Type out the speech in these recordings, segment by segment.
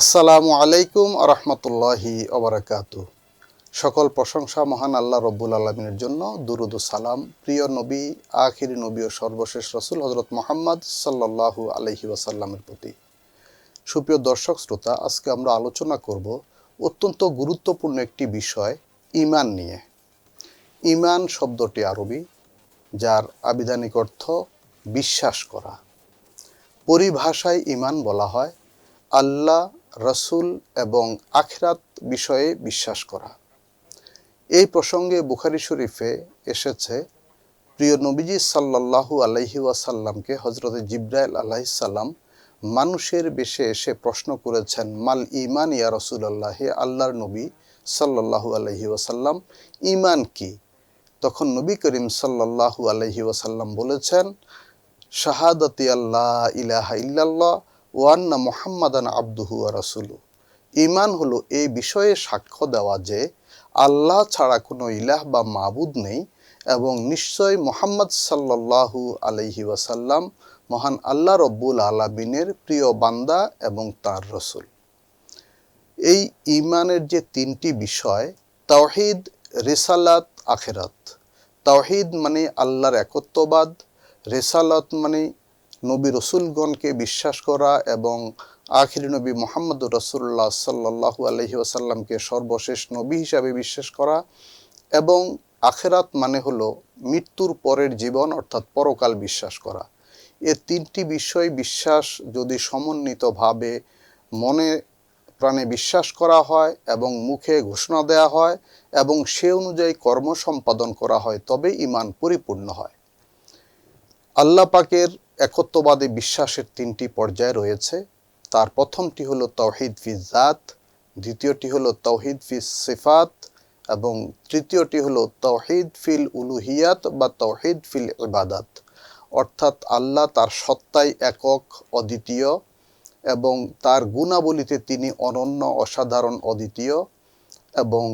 আসসালামু আলাইকুম আরহামতুল্লাহি অবরাকাতু সকল প্রশংসা মহান আল্লাহ রব্বুল আলমিনের জন্য। দুরুদ সালাম। প্রিয় নবী, আখির নবী ও সর্বশেষ রসুল হজরত মোহাম্মদ সাল্লাল্লাহু আলহি ওয়াসাল্লামের প্রতি। সুপ্রিয় দর্শক, শ্রোতা, আজকে আমরা আলোচনা করব অত্যন্ত গুরুত্বপূর্ণ একটি বিষয় ইমান নিয়ে। ইমান শব্দটি আরবি, যার আবিধানিক অর্থ বিশ্বাস করা। পরিভাষায় ইমান বলা হয় আল্লাহ রসুল এবং আখরাত বিষয়ে বিশ্বাস করা। এই প্রসঙ্গে বুখারি শরীফে এসেছে, প্রিয় নবীজি সাল্লাল্লাহু আলাইহি ওয়াসাল্লামকে হজরত জিব্রাইল আলাইসাল্লাম মানুষের বেশে এসে প্রশ্ন করেছেন, মাল ইমান ইয়া রসুল্লাহ হে আল্লাহর নবী সাল্লাল্লাহু আলাইহি ওয়াসাল্লাম ইমান কি? তখন নবী করিম সাল্লাল্লাহু আলাইহি ওয়াসাল্লাম বলেছেন, শাহাদতি আল্লাহ ইলাহা ইল্লাল্লাহ ওয়ান্না মোহাম্মদান আব্দুহু রাসুলু ইমান হলো এই বিষয়ে সাক্ষ্য দেওয়া যে আল্লাহ ছাড়া কোনো ইলাহ বা মাবুদ নেই এবং নিশ্চয় মোহাম্মদ সাল্লাল্লাহু আলাইহি ওয়াসাল্লাম মহান আল্লাহ রব্বুল আলামিনের প্রিয় বান্দা এবং তার রসুল। এই ইমানের যে তিনটি বিষয়, তাওহিদ, রেসালাত, আখেরাত। তাওহিদ মানে আল্লাহর একত্ববাদ, রেসালাত মানে নবী রসুলগণকে বিশ্বাস করা এবং আখির নবী মোহাম্মদ রসুল্লাহ সাল্লাহু আলহি আসাল্লামকে সর্বশেষ নবী হিসাবে বিশ্বাস করা এবং আখেরাত মানে হলো মৃত্যুর পরের জীবন অর্থাৎ পরকাল বিশ্বাস করা। এ তিনটি বিষয় বিশ্বাস যদি সমন্বিতভাবে মনে প্রাণে বিশ্বাস করা হয় এবং মুখে ঘোষণা দেয়া হয় এবং সে অনুযায়ী কর্ম সম্পাদন করা হয় তবে ইমান পরিপূর্ণ হয়। আল্লাহ পাকের একত্ববাদী বিশ্বাসের তিনটি পর্যায় রয়েছে। তার প্রথমটি হলো তৌহিদ ফি জাত, দ্বিতীয়টি হলো তৌহিদ ফি সিফাত, এবং তৃতীয়টি হলো তৌহিদ ফিল উলুহিয়াত বা তৌহিদ ফিল ইবাদাত। অর্থাৎ আল্লাহ তার সত্তায় একক, অদ্বিতীয়, এবং তার গুণাবলীতে তিনি অনন্য, অসাধারণ, অদ্বিতীয়, এবং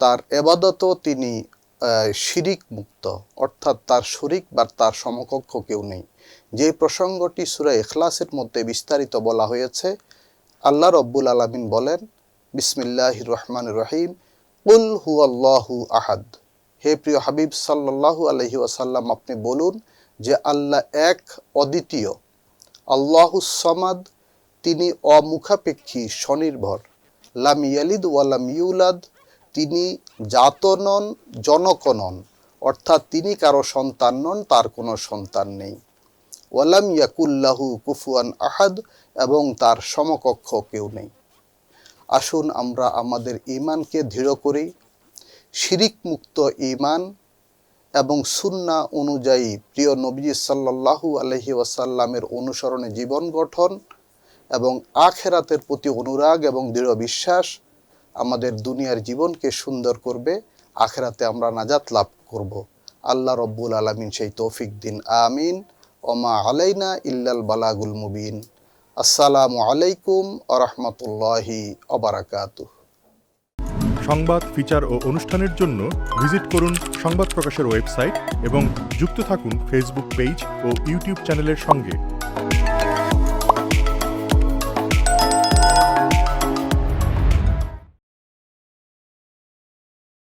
তার এবাদতও তিনি শিরিক মুক্ত। অর্থাৎ তার শরিক বা তার সমকক্ষ কেউ নেই। যে প্রসঙ্গটি সুরা ইখলাসের মধ্যে বিস্তারিত বলা হয়েছে, আল্লাহ রব্বুল আলমিন বলেন বিসমিল্লাহ রহমান রহিম উল হু আল্লাহু আহাদ। হে প্রিয় হাবিব সাল্লাহু আলহি আসাল্লাম আপনি বলুন যে আল্লাহ এক অদ্বিতীয়, আল্লাহু সমাদ, তিনি অমুখাপেক্ষী, স্বনির্ভর। লাম ইয়ালিদ ওয়ালাম ইউলাদ, তিনি জাত নন, জনক নন, অর্থাৎ তিনি কারও সন্তান নন, তার কোনো সন্তান নেই। ওয়ালাম ইয়াকুল্লাহু কুফুয়ান আহাদ, এবং তার সমকক্ষ কেউ নেই। আসুন আমরা আমাদের ইমানকে দৃঢ় করি। শিরিক মুক্ত ইমান এবং সুন্না অনুযায়ী প্রিয় নবী সাল্লাল্লাহু আলহি ওয়াসাল্লামের অনুসরণে জীবন গঠন এবং আখেরাতের প্রতি অনুরাগ এবং দৃঢ় বিশ্বাস আমাদের দুনিয়ার জীবনকে সুন্দর করবে, আখেরাতে আমরা নাজাত লাভ করব। আল্লাহ রব্বুল আলমিন সেই তৌফিক দিন। আমিন। ওমা আলাইনা ইল্লাল বালাগুল মুবিন। আসসালামু আলাইকুম আরহামতুল্লাহি অবরাকাতু সংবাদ, ফিচার ও অনুষ্ঠানের জন্য ভিজিট করুন সংবাদ প্রকাশের ওয়েবসাইট এবং যুক্ত থাকুন ফেসবুক পেজ ও ইউটিউব চ্যানেলের সঙ্গে।